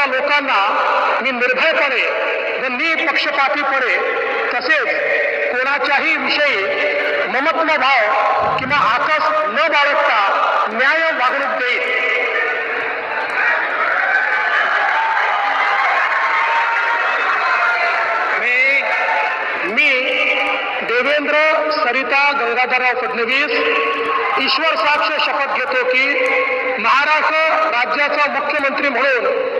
असणाऱ्या लोकांना मी निर्भयपणे व निपक्षपातीपणे तसेच कोणाच्याही विषयी ममत्व भाव किंवा आकस न बाळगता न्याय वागणूक देईल देवेंद्र सरिता गंगाधरराव फडणवीस ईश्वर साक्ष शपथ घेतो की महाराष्ट्र राज्याचा मुख्यमंत्री म्हणून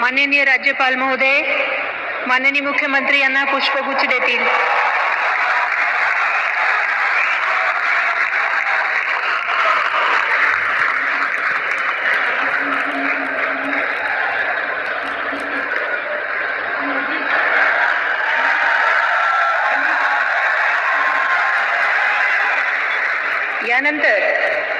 माननीय राज्यपाल महोदय माननीय मुख्यमंत्री यांना पुष्पगुच्छ देतील. यानंतर